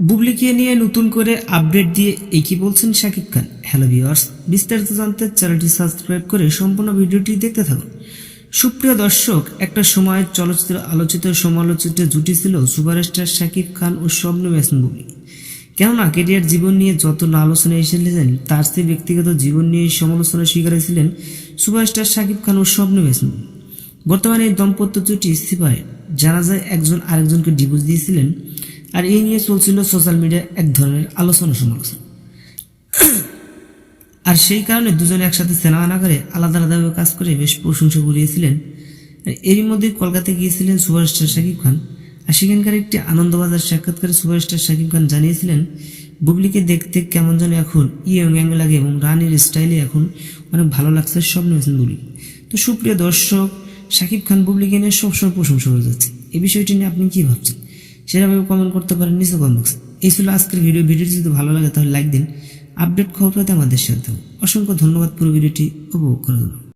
বুবলিকে নিয়ে নতুন করে আপডেট দিয়ে কি বলছেন শাকিব খান? হ্যালো ভিওয়ার্স বিস্তারিত জানতে চ্যানেলটি সাবস্ক্রাইব করে সম্পূর্ণ ভিডিওটি দেখতে থাকুন। সুপ্রিয় দর্শক, একটা সময় চলচ্চিত্র আলোচিত সমালোচিত জুটি ছিল সুপারস্টার শাকিব খান ও স্বপ্ন মেসন বুবলি। কেননা কেটিয়ার জীবন নিয়ে যত না আলোচনা এসেছিলেন, তার স্ত্রী ব্যক্তিগত জীবন নিয়ে সমালোচনা শিকার ছিলেন সুপারস্টার শাকিব খান ও স্বপ্ন মেসন বর্তমানে এই দম্পত্য জুটি ইস্তিফায় জানা যায় একজন আরেকজনকে ডিভোর্স দিয়েছিলেন। আর এই নিয়ে চলছিল সোশ্যাল মিডিয়ায় এক ধরনের আলোচনা সমালোচনা। আর সেই কারণে দুজনে একসাথে সিনেমা না করে আলাদা আলাদাভাবে কাজ করে বেশ প্রশংসা কুড়িয়েছিলেন। আর এরই মধ্যে কলকাতায় গিয়েছিলেন সুপারস্টার শাকিব খান। আর সেখানকার একটি আনন্দবাজার সাক্ষাৎকারে সুপারস্টার শাকিব খান জানিয়েছিলেন, বুবলিকে দেখতে কেমন যেন এখন ইয়ং অ্যাঙ্গ লাগে এবং রানীর স্টাইলে এখন অনেক ভালো লাগছে স্বপ্ন হয়েছেন বুবলি। তো সুপ্রিয় দর্শক, শাকিব খান, বুবলিকে নিয়ে সবসময় প্রশংসা করে যাচ্ছে। এই বিষয়টি নিয়ে আপনি কি ভাবছেন? সেভাবে কমেন্ট করতে পারেন, নিচে কমেন্ট বক্স এই ছিল আজকের ভিডিও ভিডিওটি যদি ভালো লাগে তাহলে লাইক দিন। আপডেট খবর পেতে আমাদের সাথে অসংখ্য ধন্যবাদ। পুরো ভিডিওটি উপভোগ করার জন্য